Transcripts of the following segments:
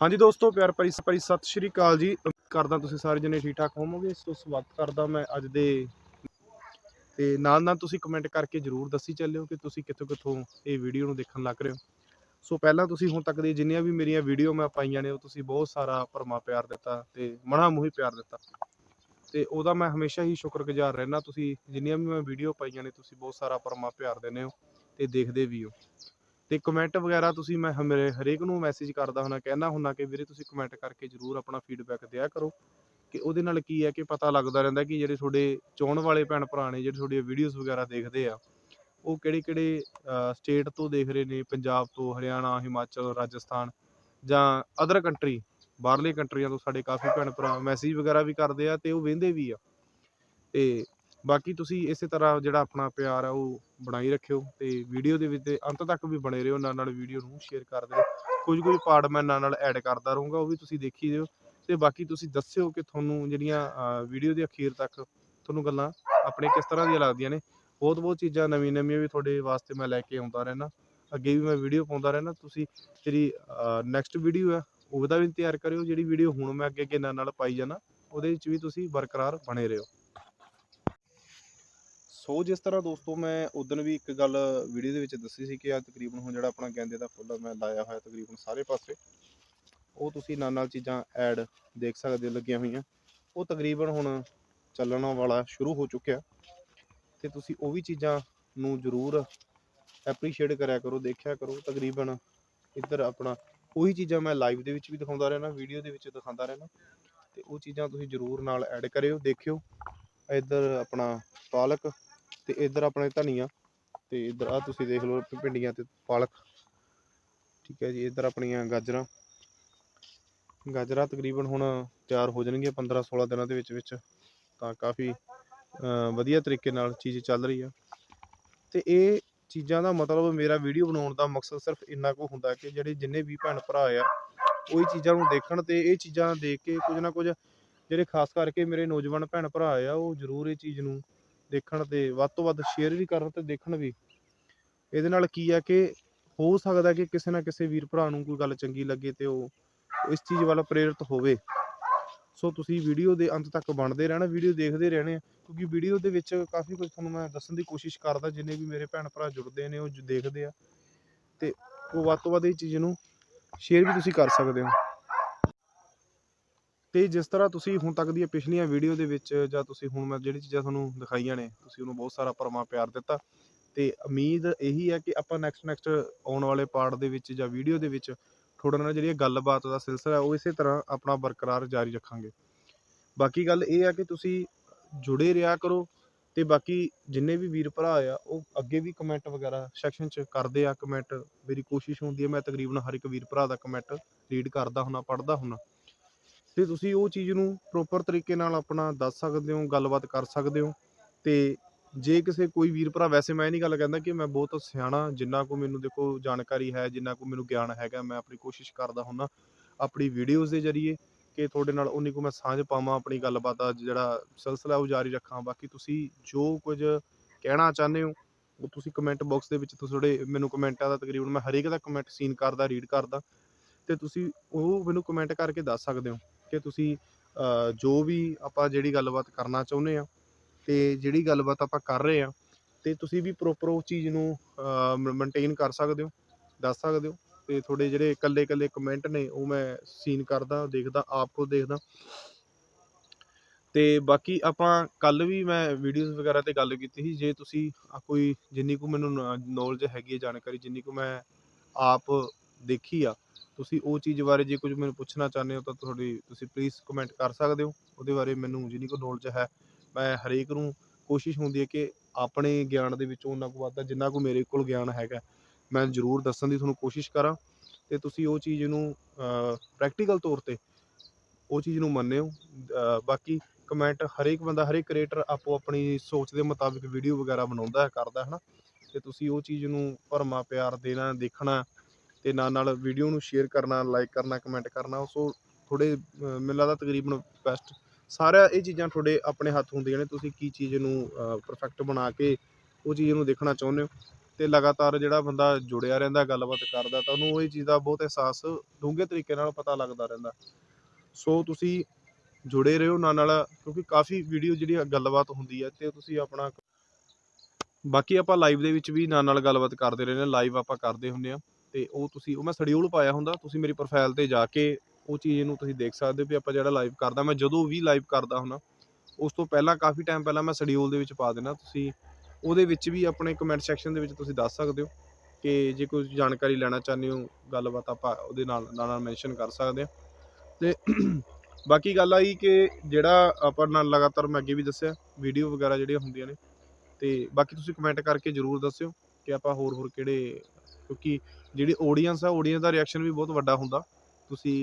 ਹਾਂਜੀ ਦੋਸਤੋ, ਪਿਆਰ ਭਰੀ ਭਰੀ ਸਤਿ ਸ਼੍ਰੀ ਅਕਾਲ ਜੀ। ਉਮੀਦ ਕਰਦਾ ਤੁਸੀਂ ਸਾਰੇ ਜਣੇ ਠੀਕ ਠਾਕ ਹੋਵੋਗੇ ਸੋ ਸਵਾਗਤ ਕਰਦਾ ਮੈਂ ਅੱਜ ਦੇ ਤੇ ਨਾਲ ਨਾਲ ਤੁਸੀਂ ਕਮੈਂਟ ਕਰਕੇ ਜਰੂਰ ਦੱਸੀ ਚੱਲਿਓ ਕਿ ਤੁਸੀਂ ਕਿੱਥੋਂ ਕਿੱਥੋਂ ਇਹ ਵੀਡੀਓ ਨੂੰ ਦੇਖਣ ਲੱਗ ਰਹੇ ਹੋ। ਸੋ ਪਹਿਲਾਂ ਤੁਸੀਂ ਹੁਣ ਤੱਕ ਦੀ ਜਿੰਨੀਆਂ ਵੀ ਮੇਰੀਆਂ ਵੀਡੀਓ ਮੈਂ ਪਾਈਆਂ ਨੇ, ਉਹ ਤੁਸੀਂ ਬਹੁਤ ਸਾਰਾ ਭਰਮਾ ਪਿਆਰ ਦਿੱਤਾ ਤੇ ਮਣਾ ਮੂੰਹੀ ਪਿਆਰ ਦਿੱਤਾ। ਤੇ ਉਹਦਾ ਮੈਂ ਹਮੇਸ਼ਾ ਹੀ ਸ਼ੁਕਰਗੁਜ਼ਾਰ ਰਹਿਣਾ ਤੁਸੀਂ ਜਿੰਨੀਆਂ ਵੀ ਮੈਂ ਵੀਡੀਓ ਪਾਈਆਂ ਨੇ, ਤੁਸੀਂ ਬਹੁਤ ਸਾਰਾ ਭਰਮਾ ਪਿਆਰ ਦਿੰਦੇ ਹੋ ਤੇ ਦੇਖਦੇ ਵੀ ਹੋ। ਤੇ ਕਮੈਂਟ ਵਗੈਰਾ ਤੁਸੀਂ ਮੈਂ ਹ- ਮੇਰੇ ਹਰੇਕ ਨੂੰ ਮੈਸੇਜ ਕਰਦਾ ਹੁੰਦਾ ਕਹਿਣਾ ਹੁੰਦਾ ਕਿ ਵੀਰੇ ਤੁਸੀਂ ਕਮੈਂਟ ਕਰਕੇ ਜਰੂਰ ਆਪਣਾ ਫੀਡਬੈਕ ਦਿਆ ਕਰੋ ਕਿ ਉਹਦੇ ਨਾਲ ਕੀ ਹੈ ਕਿ ਪਤਾ ਲੱਗਦਾ ਰਹਿੰਦਾ ਕਿ ਜਿਹੜੇ ਤੁਹਾਡੇ ਚਾਹਣ ਵਾਲੇ ਭੈਣ ਭਰਾ ਨੇ, ਜਿਹੜੇ ਤੁਹਾਡੀਆਂ ਵੀਡੀਓਜ਼ ਵਗੈਰਾ ਦੇਖਦੇ ਆ, ਉਹ ਕਿਹੜੇ ਕਿਹੜੇ ਸਟੇਟ ਤੋਂ ਦੇਖ ਰਹੇ ਨੇ, ਪੰਜਾਬ ਤੋਂ, ਹਰਿਆਣਾ, ਹਿਮਾਚਲ, ਰਾਜਸਥਾਨ ਜਾਂ ਅਦਰ ਕੰਟਰੀ ਬਾਹਰਲੇ ਕੰਟਰੀਆਂ ਤੋਂ ਸਾਡੇ ਕਾਫੀ ਭੈਣ ਭਰਾ ਮੈਸੇਜ ਵਗੈਰਾ ਵੀ ਕਰਦੇ ਆ ਤੇ ਉਹ ਵੇਂਦੇ ਵੀ ਆ। ਤੇ ਬਾਕੀ ਤੁਸੀਂ ਇਸੇ ਤਰ੍ਹਾਂ ਜਿਹੜਾ ਆਪਣਾ ਪਿਆਰ ਆ ਉਹ ਬਣਾਈ ਰੱਖਿਓ ਤੇ ਵੀਡੀਓ ਦੇ ਵਿੱਚ ਤੇ ਅੰਤ ਤੱਕ ਵੀ ਬਣੇ ਰਹੋ, ਨਾਲ ਨਾਲ ਵੀਡੀਓ ਨੂੰ ਸ਼ੇਅਰ ਕਰ ਦਿਓ ਕੁਝ ਕੁਝ ਪਾਰਟ ਮੈਂ ਨਾਲ ਨਾਲ ਐਡ ਕਰਦਾ ਰਹੂੰਗਾ, ਉਹ ਵੀ ਤੁਸੀਂ ਦੇਖੀ ਦਿਓ। ਤੇ ਬਾਕੀ ਤੁਸੀਂ ਦੱਸਿਓ ਕਿ ਤੁਹਾਨੂੰ ਜਿਹੜੀਆਂ ਵੀਡੀਓ ਦੇ ਅਖੀਰ ਤੱਕ ਤੁਹਾਨੂੰ ਗੱਲਾਂ ਆਪਣੇ ਕਿਸ ਤਰ੍ਹਾਂ ਦੀਆਂ ਲੱਗਦੀਆਂ ਨੇ। ਬਹੁਤ ਬਹੁਤ ਚੀਜ਼ਾਂ ਨਵੀਂ ਨਵੀਆਂ ਵੀ ਤੁਹਾਡੇ ਵਾਸਤੇ ਮੈਂ ਲੈ ਕੇ ਆਉਂਦਾ ਰਹਿਣਾ ਅੱਗੇ ਵੀ ਮੈਂ ਵੀਡੀਓ ਪਾਉਂਦਾ ਰਹਿਣਾ ਤੁਸੀਂ ਜਿਹੜੀ ਨੈਕਸਟ ਵੀਡੀਓ ਆ, ਉਹਦਾ ਵੀ ਤਿਆਰ ਕਰਿਓ। ਜਿਹੜੀ ਵੀਡੀਓ ਹੁਣ ਮੈਂ ਅੱਗੇ ਅੱਗੇ ਨਾਲ ਨਾਲ ਪਾਈ ਜਾਣਾ ਉਹਦੇ ਵਿੱਚ ਵੀ ਤੁਸੀਂ ਬਰਕਰਾਰ ਬਣੇ ਰਹੋ। ਸੋ ਜਿਸ ਤਰ੍ਹਾਂ ਦੋਸਤੋ ਮੈਂ ਉਦੋਂ ਵੀ ਇੱਕ ਗੱਲ ਵੀਡੀਓ ਦੇ ਵਿੱਚ ਦੱਸੀ ਸੀ ਕਿ ਆ ਤਕਰੀਬਨ ਹੁਣ ਜਿਹੜਾ ਆਪਣਾ ਗੈਂਦੇ ਦਾ ਫੁੱਲ ਮੈਂ ਲਾਇਆ ਹੋਇਆ ਤਕਰੀਬਨ ਸਾਰੇ ਪਾਸੇ। ਉਹ ਤੁਸੀਂ ਨਾਲ ਨਾਲ ਚੀਜ਼ਾਂ ਐਡ ਦੇਖ ਸਕਦੇ ਹੋ, ਲੱਗੀਆਂ ਹੋਈਆਂ। ਉਹ ਤਕਰੀਬਨ ਹੁਣ ਚੱਲਣ ਵਾਲਾ ਸ਼ੁਰੂ ਹੋ ਚੁੱਕਿਆ। ਤੇ ਤੁਸੀਂ ਉਹ ਵੀ ਚੀਜ਼ਾਂ ਨੂੰ ਜ਼ਰੂਰ ਐਪਰੀਸ਼ੀਏਟ ਕਰਿਆ ਕਰੋ, ਦੇਖਿਆ ਕਰੋ। ਤਕਰੀਬਨ ਇੱਧਰ ਆਪਣਾ ਉਹੀ ਚੀਜ਼ਾਂ ਮੈਂ ਲਾਈਵ ਦੇ ਵਿੱਚ ਵੀ ਦਿਖਾਉਂਦਾ ਰਹਿਣਾ ਵੀਡੀਓ ਦੇ ਵਿੱਚ ਦਿਖਾਉਂਦਾ ਰਹਿਣਾ ਤੇ ਉਹ ਚੀਜ਼ਾਂ ਤੁਸੀਂ ਜ਼ਰੂਰ ਨਾਲ ਐਡ ਕਰਿਓ, ਦੇਖਿਓ। ਇੱਧਰ ਆਪਣਾ ਪਾਲਕ ਤੇ ਇੱਧਰ ਆਪਣੇ ਧਨੀਆ ਤੇ ਇੱਧਰ ਆ ਤੁਸੀਂ ਦੇਖ ਲਓ ਭਿੰਡੀਆਂ ਤੇ ਪਾਲਕ। ਠੀਕ ਹੈ ਜੀ, ਇੱਧਰ ਆਪਣੀਆਂ ਗਾਜਰਾਂ। ਗਾਜਰਾਂ ਤਕਰੀਬਨ ਹੁਣ ਤਿਆਰ ਹੋ ਜਾਣਗੀਆਂ 15 16 ਦਿਨਾਂ ਦੇ ਵਿੱਚ ਵਿੱਚ। ਤਾਂ ਕਾਫੀ ਵਧੀਆ ਤਰੀਕੇ ਨਾਲ ਚੀਜ਼ ਚੱਲ ਰਹੀ ਆ। ਤੇ ਇਹ ਚੀਜ਼ਾਂ ਦਾ ਮਤਲਬ ਮੇਰਾ ਵੀਡੀਓ ਬਣਾਉਣ ਦਾ ਮਕਸਦ ਸਿਰਫ ਇੰਨਾ ਕੁ ਹੁੰਦਾ ਕਿ ਜਿਹੜੇ ਜਿੰਨੇ ਵੀ ਭੈਣ ਭਰਾ ਆ, ਉਹ ਇਹ ਚੀਜ਼ਾਂ ਨੂੰ ਦੇਖਣ ਤੇ ਇਹ ਚੀਜ਼ਾਂ ਦੇਖ ਕੇ ਕੁਝ ਨਾ ਕੁਝ, ਜਿਹੜੇ ਖਾਸ ਕਰਕੇ ਮੇਰੇ ਨੌਜਵਾਨ ਭੈਣ ਭਰਾ ਆ, ਉਹ ਜ਼ਰੂਰ ਇਹ ਚੀਜ਼ ਨੂੰ ਦੇਖਣ ਤੇ ਵੱਧ ਤੋਂ ਵੱਧ ਸ਼ੇਅਰ ਵੀ ਕਰਨ ਤੇ ਦੇਖਣ ਵੀ। ਇਹਦੇ ਨਾਲ ਕੀ ਆ ਕਿ ਹੋ ਸਕਦਾ ਕਿ ਕਿਸੇ ਨਾ ਕਿਸੇ ਵੀਰ ਭਰਾ ਨੂੰ ਕੋਈ ਗੱਲ ਚੰਗੀ ਲੱਗੇ ਤੇ ਉਹ ਇਸ ਚੀਜ਼ ਵੱਲ ਪ੍ਰੇਰਿਤ ਹੋਵੇ। ਸੋ ਤੁਸੀਂ ਵੀਡੀਓ ਦੇ ਅੰਤ ਤੱਕ ਬਣਦੇ ਰਹਿਣਾ, ਵੀਡੀਓ ਦੇਖਦੇ ਰਹਿਣੇ ਆ, ਕਿਉਂਕਿ ਵੀਡੀਓ ਦੇ ਵਿੱਚ ਕਾਫੀ ਕੁਝ ਤੁਹਾਨੂੰ ਮੈਂ ਦੱਸਣ ਦੀ ਕੋਸ਼ਿਸ਼ ਕਰਦਾ, ਜਿੰਨੇ ਵੀ ਮੇਰੇ ਭੈਣ ਭਰਾ ਜੁੜਦੇ ਨੇ, ਉਹ ਦੇਖਦੇ ਆ। ਤੇ ਉਹ ਵੱਧ ਤੋਂ ਵੱਧ ਇਹ ਚੀਜ਼ ਨੂੰ ਸ਼ੇਅਰ ਵੀ ਤੁਸੀਂ ਕਰ ਸਕਦੇ ਹੋ। ਤੇ ਜਿਸ ਤਰ੍ਹਾਂ ਤੁਸੀਂ ਹੁਣ ਤੱਕ ਦੀਆਂ ਪਿਛਲੀਆਂ ਵੀਡੀਓ ਦੇ ਵਿੱਚ ਜਾਂ ਤੁਸੀਂ ਹੁਣ ਮੈਂ ਜਿਹੜੀ ਚੀਜ਼ਾਂ ਤੁਹਾਨੂੰ ਦਿਖਾਈਆਂ ਨੇ, ਤੁਸੀਂ ਉਹਨੂੰ ਬਹੁਤ ਸਾਰਾ ਪਰਮਾ ਪਿਆਰ ਦਿੱਤਾ। ਤੇ ਉਮੀਦ ਇਹੀ ਹੈ ਕਿ ਆਪਾਂ ਨੈਕਸਟ ਨੈਕਸਟ ਆਉਣ ਵਾਲੇ ਪਾਰਟ ਦੇ ਵਿੱਚ ਜਾਂ ਵੀਡੀਓ ਦੇ ਵਿੱਚ ਤੁਹਾਡੇ ਨਾਲ ਜਿਹੜੀ ਗੱਲਬਾਤ ਦਾ ਸਿਲਸਿਲਾ ਉਹ ਇਸੇ ਤਰ੍ਹਾਂ ਆਪਣਾ ਬਰਕਰਾਰ ਜਾਰੀ ਰੱਖਾਂਗੇ। ਬਾਕੀ ਗੱਲ ਇਹ ਆ ਕਿ ਤੁਸੀਂ ਜੁੜੇ ਰਿਹਾ ਕਰੋ ਤੇ ਬਾਕੀ ਜਿੰਨੇ ਵੀ ਵੀਰ ਭਰਾ ਆ, ਉਹ ਅੱਗੇ ਵੀ ਕਮੈਂਟ ਵਗੈਰਾ ਸੈਕਸ਼ਨ 'ਚ ਕਰਦੇ ਆ ਕਮੈਂਟ ਮੇਰੀ ਕੋਸ਼ਿਸ਼ ਹੁੰਦੀ ਹੈ ਮੈਂ ਤਕਰੀਬਨ ਹਰ ਇੱਕ ਵੀਰ ਭਰਾ ਦਾ ਕਮੈਂਟ ਰੀਡ ਕਰਦਾ ਹੁੰਨਾ, ਪੜ੍ਹਦਾ ਹੁੰਨਾ। ਤੇ ਤੁਸੀਂ ਉਹ ਚੀਜ਼ ਨੂੰ ਪ੍ਰੋਪਰ ਤਰੀਕੇ ਨਾਲ ਆਪਣਾ ਦੱਸ ਸਕਦੇ ਹੋ, ਗੱਲਬਾਤ ਕਰ ਸਕਦੇ ਹੋ। ਤੇ ਜੇ ਕਿਸੇ ਕੋਈ ਵੀਰ ਭਰਾ, ਵੈਸੇ ਮੈਂ ਇਹ ਨਹੀਂ ਗੱਲ ਕਹਿੰਦਾ ਕਿ ਮੈਂ ਬਹੁਤ ਸਿਆਣਾ, ਜਿੰਨਾ ਕੋ ਮੈਨੂੰ ਦੇਖੋ ਜਾਣਕਾਰੀ ਹੈ, ਜਿੰਨਾ ਕੋ ਮੈਨੂੰ ਗਿਆਨ ਹੈਗਾ, ਮੈਂ ਆਪਣੀ ਕੋਸ਼ਿਸ਼ ਕਰਦਾ ਹੁੰਨਾ ਆਪਣੀ ਵੀਡੀਓਜ਼ ਦੇ ਜ਼ਰੀਏ ਕਿ ਤੁਹਾਡੇ ਨਾਲ ਉਨੀ ਕੋ ਮੈਂ ਸਾਂਝ ਪਾਵਾਂ, ਆਪਣੀ ਗੱਲਬਾਤ ਦਾ ਜਿਹੜਾ ਸਿਲਸਿਲਾ ਉਹ ਜਾਰੀ ਰੱਖਾਂ। ਬਾਕੀ ਤੁਸੀਂ ਜੋ ਕੁਝ ਕਹਿਣਾ ਚਾਹੁੰਦੇ ਹੋ, ਉਹ ਤੁਸੀਂ ਕਮੈਂਟ ਬਾਕਸ ਦੇ ਵਿੱਚ ਤੁਸੀਂ ਥੋੜੇ ਮੈਨੂੰ ਕਮੈਂਟਾਂ ਦਾ ਤਕਰੀਬਨ ਮੈਂ ਹਰੇਕ ਦਾ ਕਮੈਂਟ ਸੀਨ ਕਰਦਾ ਰੀਡ ਕਰਦਾ। ਤੇ ਤੁਸੀਂ ਉਹ ਮੈਨੂੰ ਕਮੈਂਟ ਕਰਕੇ ਦੱਸ ਸਕਦੇ ਹੋ। ਕਿ ਤੁਸੀਂ ਜੋ ਵੀ ਆਪਾਂ ਜਿਹੜੀ ਗੱਲਬਾਤ ਕਰਨਾ ਚਾਹੁੰਦੇ ਆ ਤੇ ਜਿਹੜੀ ਗੱਲਬਾਤ ਆਪਾਂ ਕਰ ਰਹੇ ਆ ਤੇ ਤੁਸੀਂ ਵੀ ਪ੍ਰੋਪਰ ਉਹ ਚੀਜ਼ ਨੂੰ ਮੇਨਟੇਨ ਕਰ ਸਕਦੇ ਹੋ, ਦੱਸ ਸਕਦੇ ਹੋ ਤੇ ਤੁਹਾਡੇ ਜਿਹੜੇ ਇਕੱਲੇ ਇਕੱਲੇ ਕਮੈਂਟ ਨੇ ਉਹ ਮੈਂ ਸੀਨ ਕਰਦਾ, ਦੇਖਦਾ, ਆਪ ਕੋ ਦੇਖਦਾ। ਤੇ ਬਾਕੀ ਆਪਾਂ ਕੱਲ ਵੀ ਮੈਂ ਵੀਡੀਓਜ਼ ਵਗੈਰਾ ਤੇ ਗੱਲ ਕੀਤੀ ਸੀ, ਜੇ ਤੁਸੀਂ ਕੋਈ ਜਿੰਨੀ ਕੁ ਮੈਨੂੰ ਨੌਲੇਜ ਹੈਗੀ ਹੈ, ਜਾਣਕਾਰੀ, ਜਿੰਨੀ ਕੁ ਮੈਂ ਆਪ ਦੇਖੀ ਆ ਤੁਸੀਂ ਉਹ ਚੀਜ਼ ਬਾਰੇ ਜੇ ਕੁਝ ਮੈਨੂੰ ਪੁੱਛਣਾ ਚਾਹੁੰਦੇ ਹੋ ਤਾਂ ਤੁਹਾਡੀ ਤੁਸੀਂ ਪਲੀਜ਼ ਕਮੈਂਟ ਕਰ ਸਕਦੇ ਹੋ ਉਹਦੇ ਬਾਰੇ ਮੈਨੂੰ ਜਿੰਨੀ ਕੁ ਨੌਲੇਜ ਹੈ ਮੈਂ ਹਰੇਕ ਨੂੰ ਕੋਸ਼ਿਸ਼ ਹੁੰਦੀ ਹੈ ਕਿ ਆਪਣੇ ਗਿਆਨ ਦੇ ਵਿੱਚੋਂ ਉਹਨਾਂ ਕੁ ਵੱਧਦਾ ਜਿੰਨਾ ਕੁ ਮੇਰੇ ਕੋਲ ਗਿਆਨ ਹੈਗਾ ਮੈਂ ਜ਼ਰੂਰ ਦੱਸਣ ਦੀ ਤੁਹਾਨੂੰ ਕੋਸ਼ਿਸ਼ ਕਰਾਂ ਤੇ ਤੁਸੀਂ ਉਹ ਚੀਜ਼ ਨੂੰ ਪ੍ਰੈਕਟੀਕਲ ਤੌਰ ਤੇ ਉਹ ਚੀਜ਼ ਨੂੰ ਮੰਨਿਓ ਅ, ਬਾਕੀ ਕਮੈਂਟ ਹਰੇਕ ਬੰਦਾ ਹਰੇਕ ਕ੍ਰੀਏਟਰ ਆਪੋ ਆਪਣੀ ਸੋਚ ਦੇ ਮੁਤਾਬਿਕ ਵੀਡੀਓ ਵਗੈਰਾ ਬਣਾਉਂਦਾ ਹੈ ਕਰਦਾ ਹੈ ਨਾ ਤੇ ਤੁਸੀਂ ਉਹ ਚੀਜ਼ ਨੂੰ ਭਰਮਾ ਪਿਆਰ ਦੇਣਾ ਦੇਖਣਾ ਤੇ ਨਾਲ ਨਾਲ ਵੀਡੀਓ ਨੂੰ ਸ਼ੇਅਰ ਕਰਨਾ ਲਾਈਕ ਕਰਨਾ ਕਮੈਂਟ ਕਰਨਾ ਸੋ ਥੋੜੇ ਮੈਨੂੰ ਲੱਗਦਾ ਤਕਰੀਬਨ ਬੈਸਟ ਸਾਰਾ ਇਹ ਚੀਜ਼ਾਂ ਤੁਹਾਡੇ ਆਪਣੇ ਹੱਥ ਹੁੰਦੀਆਂ ਨੇ, ਤੁਸੀਂ ਕੀ ਚੀਜ਼ ਨੂੰ ਪਰਫੈਕਟ ਬਣਾ ਕੇ ਉਹ ਚੀਜ਼ ਨੂੰ ਦੇਖਣਾ ਚਾਹੁੰਦੇ ਹੋ? ਤੇ ਲਗਾਤਾਰ ਜਿਹੜਾ ਬੰਦਾ ਜੁੜਿਆ ਰਹਿੰਦਾ, ਗੱਲਬਾਤ ਕਰਦਾ, ਤਾਂ ਉਹਨੂੰ ਇਹ ਚੀਜ਼ ਦਾ ਬਹੁਤ ਅਹਿਸਾਸ ਡੂੰਘੇ ਤਰੀਕੇ ਨਾਲ ਪਤਾ ਲੱਗਦਾ ਰਹਿੰਦਾ। ਸੋ ਤੁਸੀਂ ਜੁੜੇ ਰਹੋ ਨਾਲ ਨਾਲ, ਕਿਉਂਕਿ ਕਾਫੀ ਵੀਡੀਓ ਜਿਹੜੀ ਗੱਲਬਾਤ ਹੁੰਦੀ ਹੈ ਤੇ ਤੁਸੀਂ ਆਪਣਾ ਬਾਕੀ ਆਪਾਂ ਲਾਈਵ ਦੇ ਵਿੱਚ ਵੀ ਨਾਲ ਨਾਲ ਗੱਲਬਾਤ ਕਰਦੇ ਰਹਿੰਦੇ ਹਾਂ ਲਾਈਵ ਆਪਾਂ ਕਰਦੇ ਹੁੰਦੇ ਆ ਤੇ ਉਹ ਤੁਸੀਂ, ਉਹ ਮੈਂ ਸ਼ਡਿਊਲ ਪਾਇਆ ਹੁੰਦਾ, ਤੁਸੀਂ ਮੇਰੀ ਪ੍ਰੋਫਾਈਲ ਤੇ ਜਾ ਕੇ ਉਹ ਚੀਜ਼ ਨੂੰ ਤੁਸੀਂ ਦੇਖ ਸਕਦੇ ਹੋ ਵੀ ਆਪਾਂ ਜਿਹੜਾ ਲਾਈਵ ਕਰਦਾ, ਮੈਂ ਜਦੋਂ ਵੀ ਲਾਈਵ ਕਰਦਾ ਹੁੰਦਾ, ਉਸ ਤੋਂ ਪਹਿਲਾਂ ਕਾਫੀ ਟਾਈਮ ਪਹਿਲਾਂ ਮੈਂ ਸ਼ਡਿਊਲ ਦੇ ਵਿੱਚ ਪਾ ਦੇਣਾ ਤੁਸੀਂ ਉਹਦੇ ਵਿੱਚ ਵੀ ਆਪਣੇ ਕਮੈਂਟ ਸੈਕਸ਼ਨ ਦੇ ਵਿੱਚ ਤੁਸੀਂ ਦੱਸ ਸਕਦੇ ਹੋ ਕਿ ਜੇ ਕੋਈ ਜਾਣਕਾਰੀ ਲੈਣਾ ਚਾਹੁੰਦੇ ਹੋ, ਗੱਲਬਾਤ ਆਪਾਂ ਉਹਦੇ ਨਾਲ ਨਾਲ ਨਾਲ ਮੈਂਸ਼ਨ ਕਰ ਸਕਦੇ ਹਾਂ। ਤੇ ਬਾਕੀ ਗੱਲ ਆਈ ਕਿ ਜਿਹੜਾ ਆਪਾਂ ਨਾਲ ਲਗਾਤਾਰ ਮੈਂ ਅੱਗੇ ਵੀ ਦੱਸਿਆ ਵੀਡੀਓ ਵਗੈਰਾ ਜਿਹੜੀਆਂ ਹੁੰਦੀਆਂ ਨੇ, ਤੇ ਬਾਕੀ ਤੁਸੀਂ ਕਮੈਂਟ ਕਰਕੇ ਜਰੂਰ ਦੱਸਿਓ ਕਿ ਆਪਾਂ ਹੋਰ ਹੋਰ ਕਿਹੜੇ ਕਿਉਂਕਿ ਜਿਹੜੀ ਆਡੀਅנס ਆ ਆਡੀਅנס ਦਾ ਰਿਐਕਸ਼ਨ ਵੀ ਬਹੁਤ ਵੱਡਾ ਹੁੰਦਾ। ਤੁਸੀਂ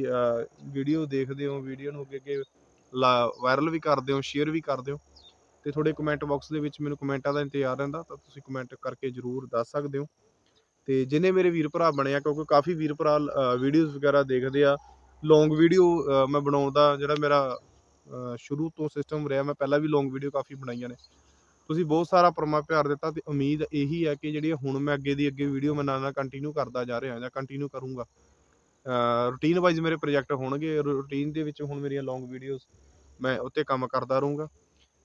ਵੀਡੀਓ ਦੇਖਦੇ ਹੋ ਵੀਡੀਓ ਨੂੰ ਅੱਗੇ ਅੱਗੇ ਵਾਇਰਲ ਵੀ ਕਰਦੇ ਹੋ ਸ਼ੇਅਰ ਵੀ ਕਰਦੇ ਹੋ। ਤੇ ਤੁਹਾਡੇ ਕਮੈਂਟ ਬਾਕਸ ਦੇ ਵਿੱਚ ਮੈਨੂੰ ਕਮੈਂਟਾਂ ਦਾ ਇੰਤਜ਼ਾਰ ਰਹਿੰਦਾ, ਤਾਂ ਤੁਸੀਂ ਕਮੈਂਟ ਕਰਕੇ ਜਰੂਰ ਦੱਸ ਸਕਦੇ ਹੋ। ਤੇ ਜਿਨੇ ਮੇਰੇ ਵੀਰ ਭਰਾ ਬਣਿਆ ਕਿਉਂਕਿ ਕਾਫੀ ਵੀਰ ਭਰਾ ਵੀਡੀਓਜ਼ ਵਗੈਰਾ ਦੇਖਦੇ ਆ ਲੌਂਗ ਵੀਡੀਓ ਮੈਂ ਬਣਾਉਣ ਦਾ ਜਿਹੜਾ ਮੇਰਾ ਸ਼ੁਰੂ ਤੋਂ ਸਿਸਟਮ ਰਿਹਾ, ਮੈਂ ਪਹਿਲਾਂ ਵੀ ਲੌਂਗ ਵੀਡੀਓ ਕਾਫੀ ਬਣਾਈਆਂ ਨੇ। ਤੁਸੀਂ ਬਹੁਤ ਸਾਰਾ ਪਰਮਾ ਪਿਆਰ ਦਿੱਤਾ ਤੇ ਉਮੀਦ ਇਹੀ ਹੈ ਕਿ ਜਿਹੜੀ ਹੁਣ ਮੈਂ ਅੱਗੇ ਦੀ ਅੱਗੇ ਵੀਡੀਓ ਮੈਂ ਨਾਲ ਨਾਲ ਕੰਟੀਨਿਊ ਕਰਦਾ ਜਾ ਰਿਹਾ ਜਾਂ ਕੰਟੀਨਿਊ ਕਰੂੰਗਾ। ਰੂਟੀਨ ਵਾਈਜ਼ ਮੇਰੇ ਪ੍ਰੋਜੈਕਟ ਹੋਣਗੇ ਰੂਟੀਨ ਦੇ ਵਿੱਚ ਹੁਣ ਮੇਰੀਆਂ ਲੌਂਗ ਵੀਡੀਓਜ਼ ਮੈਂ ਉੱਤੇ ਕੰਮ ਕਰਦਾ ਰਹੂੰਗਾ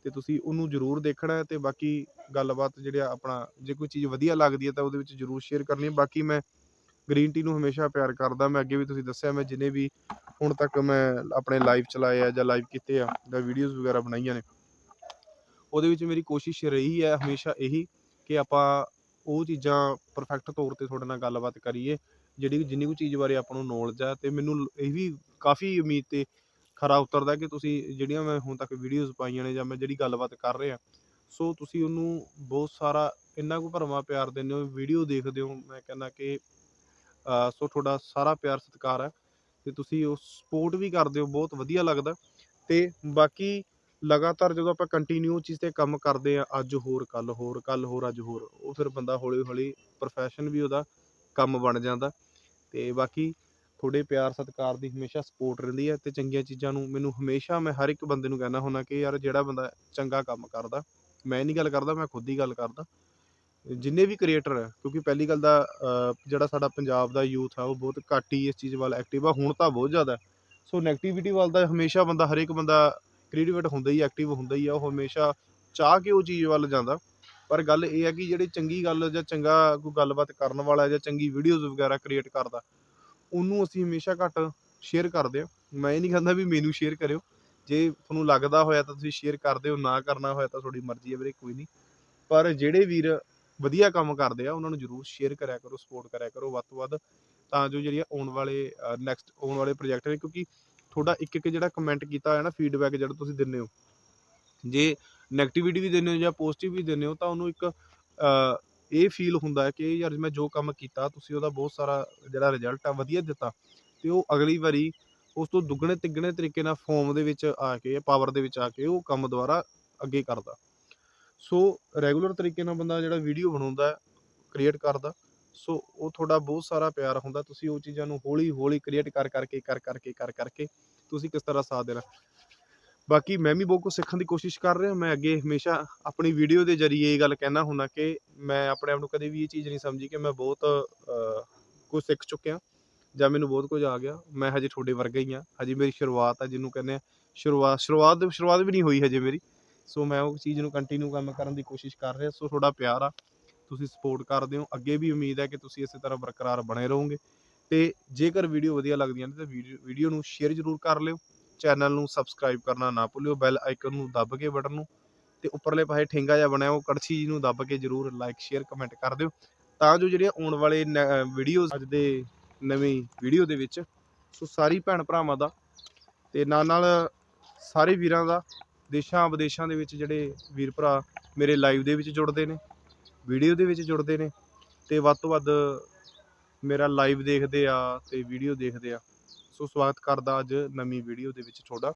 ਤੇ ਤੁਸੀਂ ਉਹਨੂੰ ਜਰੂਰ ਦੇਖਣਾ ਹੈ ਤੇ ਬਾਕੀ ਗੱਲਬਾਤ ਜਿਹੜਾ ਆਪਣਾ, ਜੇ ਕੋਈ ਚੀਜ਼ ਵਧੀਆ ਲੱਗਦੀ ਹੈ ਤਾਂ ਉਹਦੇ ਵਿੱਚ ਜਰੂਰ ਸ਼ੇਅਰ ਕਰਨੀ ਹੈ। ਬਾਕੀ ਮੈਂ ਗ੍ਰੀਨ ਟੀ ਨੂੰ ਹਮੇਸ਼ਾ ਪਿਆਰ ਕਰਦਾ, ਮੈਂ ਅੱਗੇ ਵੀ ਤੁਸੀਂ ਦੱਸਿਆ, ਮੈਂ ਜਿੰਨੇ ਵੀ ਹੁਣ ਤੱਕ ਮੈਂ ਆਪਣੇ ਲਾਈਵ ਚਲਾਏ ਆ ਜਾਂ ਲਾਈਵ ਕੀਤੇ ਆ ਜਾਂ ਵੀਡੀਓਜ਼ ਵਗੈਰਾ ਬਣਾਈਆਂ ਨੇ ਉਹਦੇ ਵਿੱਚ ਮੇਰੀ ਕੋਸ਼ਿਸ਼ ਰਹੀ ਹੈ ਹਮੇਸ਼ਾ ਇਹੀ ਕਿ ਆਪਾਂ ਉਹ ਚੀਜ਼ਾਂ ਪਰਫੈਕਟ ਤੌਰ ਤੇ ਤੁਹਾਡੇ ਨਾਲ ਗੱਲਬਾਤ ਕਰੀਏ, ਜਿਹੜੀ ਜਿੰਨੀ ਕੁ ਚੀਜ਼ ਬਾਰੇ ਆਪਾਂ ਨੂੰ ਨੌਲੇਜ ਹੈ ਤੇ ਮੈਨੂੰ ਇਹ ਵੀ ਕਾਫੀ ਉਮੀਦ ਤੇ ਖਰਾ ਉਤਰਦਾ ਕਿ ਤੁਸੀਂ ਜਿਹੜੀਆਂ ਮੈਂ ਹੁਣ ਤੱਕ ਵੀਡੀਓਜ਼ ਪਾਈਆਂ ਨੇ ਜਾਂ ਮੈਂ ਜਿਹੜੀ ਗੱਲਬਾਤ ਕਰ ਰਿਹਾ, ਸੋ ਤੁਸੀਂ ਉਹਨੂੰ ਬਹੁਤ ਸਾਰਾ ਇੰਨਾ ਕੁ ਭਰਮਾ ਪਿਆਰ ਦਿੰਦੇ ਹੋ ਵੀਡੀਓ ਦੇਖਦੇ ਹੋ, ਮੈਂ ਕਹਿੰਦਾ ਕਿ ਸੋ ਤੁਹਾਡਾ ਸਾਰਾ ਪਿਆਰ ਸਤਿਕਾਰ ਹੈ ਤੇ ਤੁਸੀਂ ਉਹ ਸਪੋਰਟ ਵੀ ਕਰਦੇ ਹੋ, ਬਹੁਤ ਵਧੀਆ ਲੱਗਦਾ ਤੇ ਬਾਕੀ ਲਗਾਤਾਰ ਜਦੋਂ ਆਪਾਂ ਕੰਟੀਨਿਊ ਚੀਜ਼ ਤੇ ਕੰਮ ਕਰਦੇ ਆ ਅੱਜ ਹੋਰ ਕੱਲ ਹੋਰ ਕੱਲ ਹੋਰ, ਅੱਜ ਹੋਰ, ਉਹ ਫਿਰ ਬੰਦਾ ਹੌਲੀ ਹੌਲੀ ਪ੍ਰੋਫੈਸ਼ਨ ਵੀ ਉਹਦਾ ਕੰਮ ਬਣ ਜਾਂਦਾ ਤੇ ਬਾਕੀ ਤੁਹਾਡੇ ਪਿਆਰ ਸਤਿਕਾਰ ਦੀ ਹਮੇਸ਼ਾ ਸਪੋਰਟ ਰਹਿੰਦੀ ਹੈ ਤੇ ਚੰਗੀਆਂ ਚੀਜ਼ਾਂ ਨੂੰ ਮੈਨੂੰ ਹਮੇਸ਼ਾ ਮੈਂ ਹਰ ਇੱਕ ਬੰਦੇ ਨੂੰ ਕਹਿੰਦਾ ਹੁੰਦਾ ਕਿ ਯਾਰ ਜਿਹੜਾ ਬੰਦਾ ਚੰਗਾ ਕੰਮ ਕਰਦਾ, ਮੈਂ ਨਹੀਂ ਗੱਲ ਕਰਦਾ, ਮੈਂ ਖੁਦ ਹੀ ਗੱਲ ਕਰਦਾ। ਜਿੰਨੇ ਵੀ ਕ੍ਰੀਏਟਰ ਹੈ, ਕਿਉਂਕਿ ਪਹਿਲੀ ਗੱਲ ਦਾ ਜਿਹੜਾ ਸਾਡਾ ਪੰਜਾਬ ਦਾ ਯੂਥ ਆ, ਉਹ ਬਹੁਤ ਘੱਟ ਹੀ ਇਸ ਚੀਜ਼ ਵੱਲ ਐਕਟਿਵ ਆ, ਹੁਣ ਤਾਂ ਬਹੁਤ ਜ਼ਿਆਦਾ। ਸੋ ਨੈਗੇਟਿਵਿਟੀ ਵੱਲ ਦਾ ਹਮੇਸ਼ਾ ਬੰਦਾ, ਹਰੇਕ ਬੰਦਾ ਕ੍ਰੀਏਟਿਵ ਹੁੰਦਾ ਹੀ ਐਕਟਿਵ ਹੁੰਦਾ ਹੀ ਆ, ਉਹ ਹਮੇਸ਼ਾ ਚਾਹ ਕੇ ਉਹ ਚੀਜ਼ ਵੱਲ ਜਾਂਦਾ। ਪਰ ਗੱਲ ਇਹ ਹੈ ਕਿ ਜਿਹੜੇ ਚੰਗੀ ਗੱਲ ਜਾਂ ਚੰਗਾ ਕੋਈ ਗੱਲਬਾਤ ਕਰਨ ਵਾਲਾ ਜਾਂ ਚੰਗੀ ਵੀਡੀਓਜ਼ ਵਗੈਰਾ ਕ੍ਰੀਏਟ ਕਰਦਾ, ਉਹਨੂੰ ਅਸੀਂ ਹਮੇਸ਼ਾ ਘੱਟ ਸ਼ੇਅਰ ਕਰਦੇ ਹਾਂ। ਮੈਂ ਇਹ ਨਹੀਂ ਕਹਿੰਦਾ ਵੀ ਮੈਨੂੰ ਸ਼ੇਅਰ ਕਰਿਓ। ਜੇ ਤੁਹਾਨੂੰ ਲੱਗਦਾ ਹੋਇਆ ਤਾਂ ਤੁਸੀਂ ਸ਼ੇਅਰ ਕਰ ਦਿਓ, ਨਾ ਕਰਨਾ ਹੋਇਆ ਤਾਂ ਤੁਹਾਡੀ ਮਰਜ਼ੀ ਹੈ ਵੀਰੇ, ਕੋਈ ਨਹੀਂ। ਪਰ ਜਿਹੜੇ ਵੀਰ ਵਧੀਆ ਕੰਮ ਕਰਦੇ ਆ, ਉਹਨਾਂ ਨੂੰ ਜਰੂਰ ਸ਼ੇਅਰ ਕਰਿਆ ਕਰੋ ਸਪੋਰਟ ਕਰਿਆ ਕਰੋ ਵੱਧ ਤੋਂ ਵੱਧ, ਤਾਂ ਜੋ ਜਿਹੜੀਆਂ ਆਉਣ ਵਾਲੇ ਨੈਕਸਟ ਆਉਣ ਵਾਲੇ ਪ੍ਰੋਜੈਕਟ ਨੇ, ਕਿਉਂਕਿ ਤੁਹਾਡਾ ਇੱਕ ਇੱਕ ਜਿਹੜਾ ਕਮੈਂਟ ਕੀਤਾ ਹੋਇਆ ਨਾ ਫੀਡਬੈਕ ਜਿਹੜਾ ਤੁਸੀਂ ਦਿੰਦੇ ਹੋ। ਜੇ ਨੈਗੇਟਿਵਿਟੀ ਵੀ ਦਿੰਦੇ ਹੋ ਜਾਂ ਪੋਜ਼ਿਟਿਵ ਵੀ ਦਿੰਦੇ ਹੋ ਤਾਂ ਉਹਨੂੰ ਇੱਕ ਇਹ ਫੀਲ ਹੁੰਦਾ ਹੈ ਕਿ ਯਾਰ ਮੈਂ ਜੋ ਕੰਮ ਕੀਤਾ, ਤੁਸੀਂ ਉਹਦਾ ਬਹੁਤ ਸਾਰਾ ਜਿਹੜਾ ਰਿਜ਼ਲਟ ਆ ਵਧੀਆ ਦਿੱਤਾ। ਤੇ ਉਹ ਅਗਲੀ ਵਾਰੀ ਉਸ ਤੋਂ ਦੁੱਗਣੇ ਤਿੱਗਣੇ ਤਰੀਕੇ ਨਾਲ ਫਾਰਮ ਦੇ ਵਿੱਚ ਆ ਕੇ ਪਾਵਰ ਦੇ ਵਿੱਚ ਆ ਕੇ ਉਹ ਕੰਮ ਦੁਆਰਾ ਅੱਗੇ ਕਰਦਾ। ਸੋ ਰੈਗੂਲਰ ਤਰੀਕੇ ਨਾਲ ਬੰਦਾ ਜਿਹੜਾ ਵੀਡੀਓ ਬਣਾਉਂਦਾ ਕ੍ਰੀਏਟ ਕਰਦਾ। ਸੋ ਉਹ ਤੁਹਾਡਾ ਬਹੁਤ ਸਾਰਾ ਪਿਆਰ ਹੁੰਦਾ, ਤੁਸੀਂ ਉਹ ਚੀਜ਼ਾਂ ਨੂੰ ਹੌਲੀ ਹੌਲੀ ਕ੍ਰੀਏਟ ਕਰ, ਕਰਕੇ ਕਰ ਕਰਕੇ ਕਰ, ਕਰਕੇ ਤੁਸੀਂ ਕਿਸ ਤਰ੍ਹਾਂ ਸਾਥ ਦੇਣਾ। ਬਾਕੀ ਮੈਂ ਵੀ ਬਹੁਤ ਕੁਝ ਸਿੱਖਣ ਦੀ ਕੋਸ਼ਿਸ਼ ਕਰ ਰਿਹਾ, ਮੈਂ ਅੱਗੇ ਹਮੇਸ਼ਾ ਆਪਣੀ ਵੀਡੀਓ ਦੇ ਜ਼ਰੀਏ ਇਹ ਗੱਲ ਕਹਿਣਾ ਹੁੰਦਾ ਕਿ ਮੈਂ ਆਪਣੇ ਆਪ ਨੂੰ ਕਦੇ ਵੀ ਇਹ ਚੀਜ਼ ਨਹੀਂ ਸਮਝੀ ਕਿ ਮੈਂ ਬਹੁਤ ਕੁਝ ਸਿੱਖ ਚੁੱਕਿਆ, ਜਾਂ ਮੈਨੂੰ ਬਹੁਤ ਕੁਝ ਆ ਗਿਆ। ਮੈਂ ਹਜੇ ਤੁਹਾਡੇ ਵਰਗਾ ਹੀ ਆ ਹਜੇ ਮੇਰੀ ਸ਼ੁਰੂਆਤ ਆ ਜਿਹਨੂੰ ਕਹਿੰਦੇ ਆ ਸ਼ੁਰੂਆਤ ਸ਼ੁਰੂਆਤ ਸ਼ੁਰੂਆਤ ਵੀ ਨਹੀਂ ਹੋਈ ਹਜੇ ਮੇਰੀ। ਸੋ ਮੈਂ ਉਹ ਚੀਜ਼ ਨੂੰ ਕੰਟੀਨਿਊ ਕੰਮ ਕਰਨ ਦੀ ਕੋਸ਼ਿਸ਼ ਕਰ ਰਿਹਾ, ਸੋ ਤੁਹਾਡਾ ਪਿਆਰ ਆ। ਤੁਸੀਂ ਸਪੋਰਟ ਕਰਦੇ ਹੋ, ਅੱਗੇ ਵੀ ਉਮੀਦ ਹੈ ਕਿ ਤੁਸੀਂ ਇਸੇ ਤਰ੍ਹਾਂ ਬਰਕਰਾਰ ਬਣੇ ਰਹੋਗੇ। ਤੇ ਜੇਕਰ ਵੀਡੀਓ ਵਧੀਆ ਲੱਗਦੀਆਂ ਨੇ ਤਾਂ ਵੀਡੀਓ ਨੂੰ ਸ਼ੇਅਰ ਜ਼ਰੂਰ ਕਰ ਲਿਓ। ਚੈਨਲ ਨੂੰ ਸਬਸਕ੍ਰਾਈਬ ਕਰਨਾ ਨਾ ਭੁੱਲਿਓ ਬੈਲ ਆਈਕਨ ਨੂੰ ਦੱਬ ਕੇ ਬਟਨ ਨੂੰ। ਤੇ ਉੱਪਰਲੇ ਪਾਸੇ ਠੇਂਗਾ ਜਿਹਾ ਬਣਿਆ, ਉਹ ਕੜਛੀ ਜੀ ਨੂੰ ਦੱਬ ਕੇ ਜ਼ਰੂਰ ਲਾਈਕ ਸ਼ੇਅਰ ਕਮੈਂਟ ਕਰ ਦਿਓ। ਤਾਂ ਜੋ ਜਿਹੜੀਆਂ ਆਉਣ ਵਾਲੇ ਵੀਡੀਓਜ਼ ਅੱਜ ਦੇ ਨਵੀਂ ਵੀਡੀਓ ਦੇ ਵਿੱਚ, ਸੋ ਸਾਰੀ ਭੈਣ ਭਰਾਵਾਂ ਦਾ ਤੇ ਨਾਲ ਨਾਲ ਸਾਰੇ ਵੀਰਾਂ ਦਾ ਦੇਸ਼ਾਂ ਵਿਦੇਸ਼ਾਂ ਦੇ ਵਿੱਚ ਜਿਹੜੇ ਵੀਰ ਭਰਾ ਮੇਰੇ ਲਾਈਵ ਦੇ ਵਿੱਚ ਜੁੜਦੇ ਨੇ। ਵੀਡੀਓ ਦੇ ਵਿੱਚ ਜੁੜਦੇ ਨੇ ਤੇ ਵੱਧ ਤੋਂ ਵੱਧ ਮੇਰਾ ਲਾਈਵ ਦੇਖਦੇ ਆ ਤੇ ਵੀਡੀਓ ਦੇਖਦੇ ਆ। ਸੋ ਸਵਾਗਤ ਕਰਦਾ ਅੱਜ ਨਵੀਂ ਵੀਡੀਓ ਦੇ ਵਿੱਚ ਤੁਹਾਡਾ।